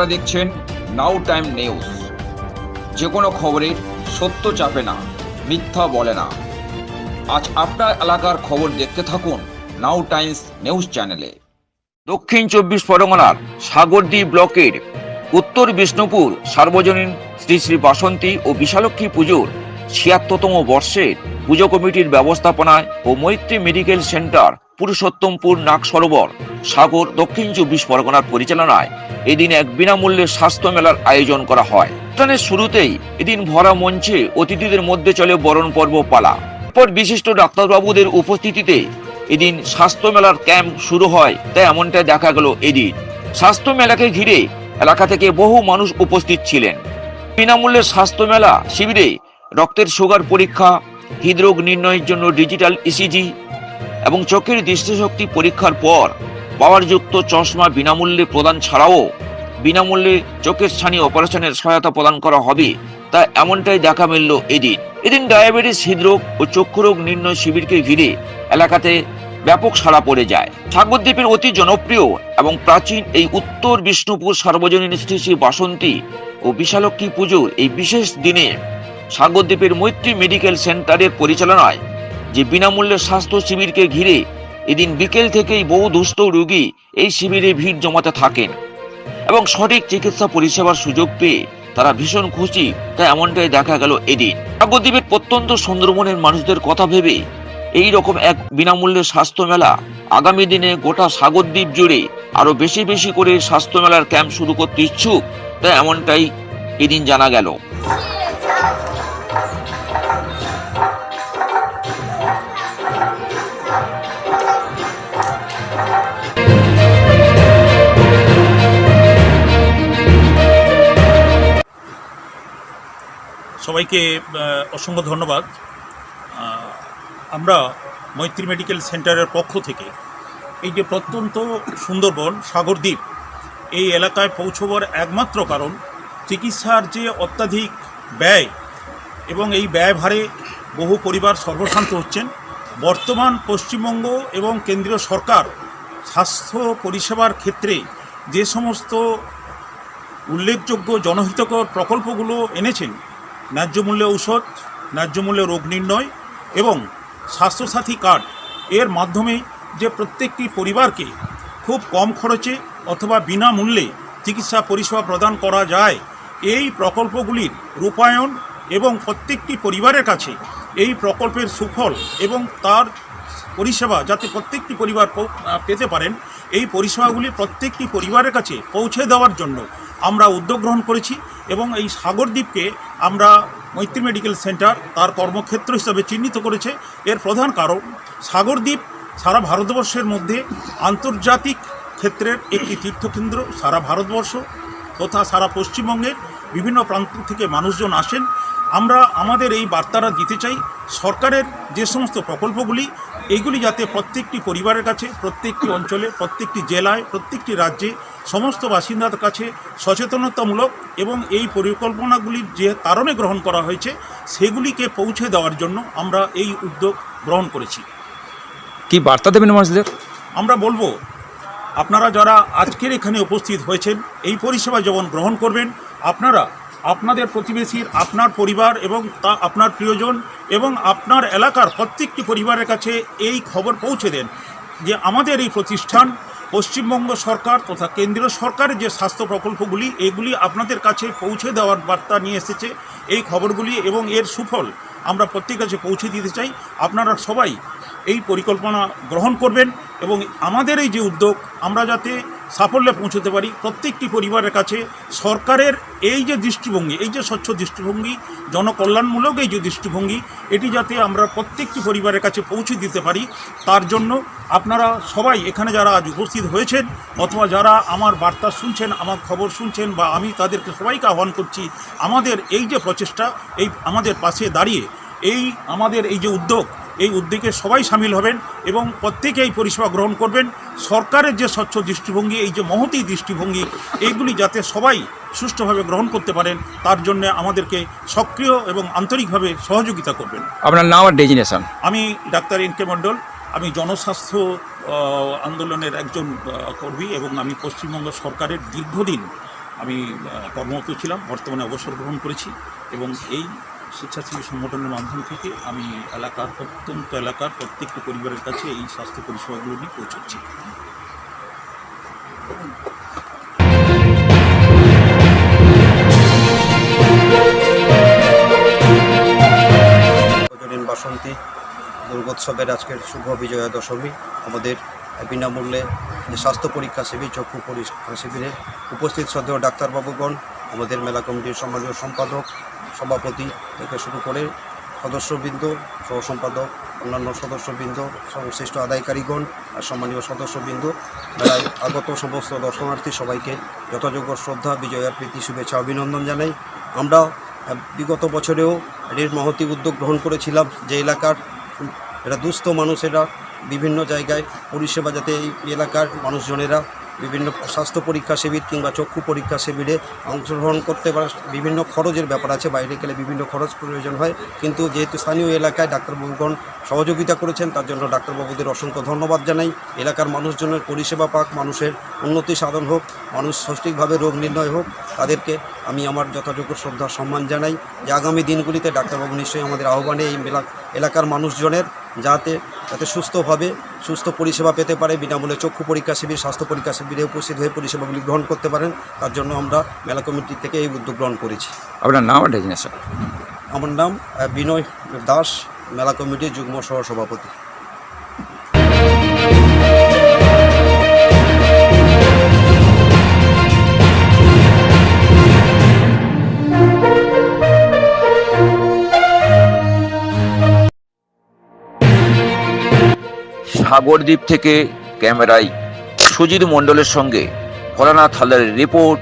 আপনারা দেখছেন নাও time news. যে কোনো খবরের সত্য চাপে না, মিথ্যা বলে না। আজ আপনার এলাকার খবর দেখতে থাকুন নাও টাইমস নিউজ চ্যানেলে। দক্ষিণ চব্বিশ পরগনার সাগরদ্বীপ ব্লকের উত্তর বিষ্ণুপুর সার্বজনীন শ্রী শ্রী বাসন্তী ও বিশালক্ষী পুজোর ছিয়াত্তরতম বর্ষের পুজো কমিটির ব্যবস্থাপনায় ও মৈত্রী মেডিকেল সেন্টার পুরুষোত্তমপুর নাগ সরোবর, সাগর, দক্ষিণ চব্বিশ পরগনার পরিচালনায় এদিন এক বিনামূল্যে স্বাস্থ্য মেলার আয়োজন করা হয়। অনুষ্ঠানের শুরুতেই এদিন ভরা মঞ্চে অতিথিদের মধ্যে চলে বরণ পর্ব পালা। পর বিশিষ্ট ডাক্তারবাবুদের উপস্থিতিতে এদিন স্বাস্থ্য মেলার ক্যাম্প শুরু হয়, তাই এমনটা দেখা গেল এদিন। স্বাস্থ্য মেলাকে ঘিরে এলাকা থেকে বহু মানুষ উপস্থিত ছিলেন। বিনামূল্যে স্বাস্থ্য মেলা শিবিরে রক্তের সুগার পরীক্ষা, হৃদরোগ নির্ণয়ের জন্য ডিজিটাল ইসিজি এবং চোখের দৃষ্টিশক্তি পরীক্ষার পর পাওয়ারযুক্ত চশমা বিনামূল্যে প্রদান ছাড়াও বিনামূল্যে চোখের ছানি অপারেশনের সহায়তা প্রদান করা হবে, তা এমনটাই দেখা মিলল এদিন। এদিন ডায়াবেটিস, হৃদরোগ ও চক্ষুরোগ নির্ণয় শিবিরকে ঘিরে এলাকাতে ব্যাপক সাড়া পড়ে যায়। সাগরদ্বীপের অতি জনপ্রিয় এবং প্রাচীন এই উত্তর বিষ্ণুপুর সার্বজনীন শ্রী বাসন্তী ও বিশালক্ষী পুজোর এই বিশেষ দিনে সাগরদ্বীপের মৈত্রী মেডিকেল সেন্টারের পরিচালনায় যে বিনামূল্যে স্বাস্থ্য শিবিরকে ঘিরে এদিন বিকেল থেকেই বহু দুস্থ রোগী এই শিবিরে ভিড় জমাতে থাকেন এবং সঠিক চিকিৎসা পরিষেবার সুযোগ পেয়ে তারা ভীষণ খুশি, তাই এমনটাই দেখা গেল এদিন। সাগরদ্বীপের প্রত্যন্ত সুন্দরবনের মানুষদের কথা ভেবে এই রকম এক বিনামূল্যে স্বাস্থ্য মেলা আগামী দিনে গোটা সাগরদ্বীপ জুড়ে আরও বেশি বেশি করে স্বাস্থ্য মেলার ক্যাম্প শুরু করতে ইচ্ছুক, তাই এমনটাই এদিন জানা গেল। সবাইকে অসংখ্য ধন্যবাদ। আমরা মৈত্রী মেডিকেল সেন্টারের পক্ষ থেকে এই যে প্রত্যন্ত সুন্দরবন, সাগরদ্বীপ, এই এলাকায় পৌঁছবার একমাত্র কারণ চিকিৎসার যে অত্যাধিক ব্যয় এবং এই ব্যয়ভারে বহু পরিবার সর্বশান্ত হচ্ছেন, বর্তমান পশ্চিমবঙ্গ এবং কেন্দ্রীয় সরকার স্বাস্থ্য পরিষেবার ক্ষেত্রে যে সমস্ত উল্লেখযোগ্য জনহিতকর প্রকল্পগুলো এনেছেন ন্যায্য মূল্যে ঔষধ, ন্যায্য মূল্যে রোগ নির্ণয় এবং স্বাস্থ্যসাথী কার্ড এর মাধ্যমে যে প্রত্যেকটি পরিবারকে খুব কম খরচে অথবা বিনামূল্যে চিকিৎসা পরিষেবা প্রদান করা যায়, এই প্রকল্পগুলির রূপায়ণ এবং প্রত্যেকটি পরিবারের কাছে এই প্রকল্পের সুফল এবং তার পরিষেবা যাতে প্রত্যেকটি পরিবার পেতে পারেন, এই পরিষেবাগুলি প্রত্যেকটি পরিবারের কাছে পৌঁছে দেওয়ার জন্য আমরা উদ্যোগ গ্রহণ করেছি এবং এই সাগরদ্বীপকে আমরা মৈত্রী মেডিকেল সেন্টার তার কর্মক্ষেত্র হিসাবে চিহ্নিত করেছে। এর প্রধান কারণ, সাগরদ্বীপ সারা ভারতবর্ষের মধ্যে আন্তর্জাতিক ক্ষেত্রের একটি তীর্থকেন্দ্র সারা ভারতবর্ষ তথা সারা পশ্চিমবঙ্গের বিভিন্ন প্রান্ত থেকে মানুষজন আসেন। আমরা আমাদের এই বার্তাটা দিতে চাই, সরকারের যে সমস্ত প্রকল্পগুলি এইগুলি যাতে প্রত্যেকটি পরিবারের কাছে, প্রত্যেকটি অঞ্চলে, প্রত্যেকটি জেলায়, প্রত্যেকটি রাজ্যে সমস্ত বাসিন্দার কাছে সচেতনতামূলক এবং এই পরিকল্পনাগুলির যে কারণে গ্রহণ করা হয়েছে সেগুলিকে পৌঁছে দেওয়ার জন্য আমরা এই উদ্যোগ গ্রহণ করেছি। কি বার্তা দেবেন মানুষদের আমরা বলব আপনারা যারা আজকের এখানে উপস্থিত হয়েছেন এই পরিষেবা যেমন গ্রহণ করবেন আপনারা আপনাদের প্রতিবেশীর আপনার পরিবার এবং তা আপনার প্রিয়জন এবং আপনার এলাকার প্রত্যেকটি পরিবারের কাছে এই খবর পৌঁছে দেন যে আমাদের এই প্রতিষ্ঠান পশ্চিমবঙ্গ সরকার তথা কেন্দ্রীয় সরকারের যে স্বাস্থ্য প্রকল্পগুলি, এগুলি আপনাদের কাছে পৌঁছে দেওয়ার বার্তা নিয়ে এসেছে। এই খবরগুলি এবং এর সুফল আমরা প্রত্যেক কাছে পৌঁছে দিতে চাই। আপনারা সবাই এই পরিকল্পনা গ্রহণ করবেন এবং আমাদের এই যে উদ্যোগ, আমরা যাতে সাফল্যে পৌঁছতে পারি প্রত্যেকটি পরিবারের কাছে। সরকারের এই যে দৃষ্টিভঙ্গি, এই যে স্বচ্ছ দৃষ্টিভঙ্গি, জনকল্যাণমূলক এই যে দৃষ্টিভঙ্গি, এটি যাতে আমরা প্রত্যেকটি পরিবারের কাছে পৌঁছে দিতে পারি, তার জন্য আপনারা সবাই এখানে যারা আজ উপস্থিত হয়েছেন অথবা যারা আমার বার্তা শুনছেন, আমার খবর শুনছেন বা আমি তাদেরকে সবাইকে আহ্বান করছি, আমাদের এই যে প্রচেষ্টা, এই আমাদের পাশে দাঁড়িয়ে, এই আমাদের এই যে উদ্যোগ এই উদ্যোগে সবাই সামিল হবেন এবং প্রত্যেকে এই পরিষেবা গ্রহণ করবেন। সরকারের যে স্বচ্ছ দৃষ্টিভঙ্গি এই যে মহতী দৃষ্টিভঙ্গি এইগুলি যাতে সবাই সুষ্ঠুভাবে গ্রহণ করতে পারেন তার জন্য আমাদেরকে সক্রিয় এবং আন্তরিকভাবে সহযোগিতা করবেন। আপনার নাম আর ডেজিনেশন? আমি ডাক্তার এন কে মণ্ডল। আমি জনস্বাস্থ্য আন্দোলনের একজন কর্মী এবং আমি পশ্চিমবঙ্গ সরকারের দীর্ঘদিন আমি কর্মরত ছিলাম। বর্তমানে অবসর গ্রহণ করেছি এবং এই স্বেচ্ছাসেবী সংগঠনের মাধ্যম থেকে আমি এলাকার প্রত্যন্ত এলাকার প্রত্যেকটি পরিবারের কাছে এই স্বাস্থ্য পরিষেবাগুলো নিয়ে পৌঁছচ্ছি। বাসন্তী দুর্গোৎসবের আজকের শুভ বিজয়া দশমী আমাদের বিনামূল্যে স্বাস্থ্য পরীক্ষা শিবির, চক্ষু পরীক্ষা শিবিরে উপস্থিত শ্রদ্ধেয় ডাক্তারবাবুগণ আমাদের মেলা কমিটির সম্মানীয় সম্পাদক, সভাপতি থেকে শুরু করে সদস্যবৃন্দ সহ সম্পাদক অন্যান্য সদস্যবৃন্দ, সংশ্লিষ্ট আদায়কারীগণ আর সম্মানীয় সদস্যবৃন্দ, মেলায় আগত সমস্ত দর্শনার্থী সবাইকে যথাযোগ্য শ্রদ্ধা বিজয়ার প্রীতি, শুভেচ্ছা, অভিনন্দন জানাই। আমরা বিগত বছরেও এর মহতি উদ্যোগ গ্রহণ করেছিলাম যে এলাকার এরা দুস্থ মানুষেরা বিভিন্ন জায়গায় পরিষেবা যাতে এই এলাকার মানুষজনেরা বিভিন্ন স্বাস্থ্য পরীক্ষা শিবির কিংবা চক্ষু পরীক্ষা শিবিরে অংশগ্রহণ করতে পারে। বিভিন্ন খরচের ব্যাপার আছে, বাইরে গেলে বিভিন্ন খরচ প্রয়োজন হয়। কিন্তু যেহেতু স্থানীয় এলাকায় ডাক্তারবাবুগণ সহযোগিতা করেছেন, তার জন্য ডাক্তারবাবুদের অসংখ্য ধন্যবাদ জানাই। এলাকার মানুষজনের পরিষেবা পাক, মানুষের উন্নতি সাধন হোক, মানুষ সঠিকভাবে রোগ নির্ণয় হোক, তাদেরকে আমি আমার যথাযোগ্য শ্রদ্ধা, সম্মান জানাই। যে আগামী দিনগুলিতে ডাক্তারবাবু নিশ্চয়ই আমাদের আহ্বানে এই এলাকার মানুষজনের যাতে যাতে সুস্থভাবে সুস্থ পরিষেবা পেতে পারে বিনামূল্যে চক্ষু পরীক্ষা শিবির স্বাস্থ্য পরীক্ষা শিবিরে উপস্থিত হয়ে পরিষেবাগুলি গ্রহণ করতে পারেন। তার জন্য আমরা মেলা কমিটি থেকে এই উদ্যোগ গ্রহণ করেছি। আপনার নাম আমার নাম বিনয় দাস মেলা কমিটির যুগ্ম সহ সাগরদ্বীপ থেকে ক্যামেরায় সুজিত মণ্ডলের সঙ্গে ভোলানাথ হালদারের রিপোর্ট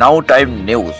নাও টাইম নিউজ।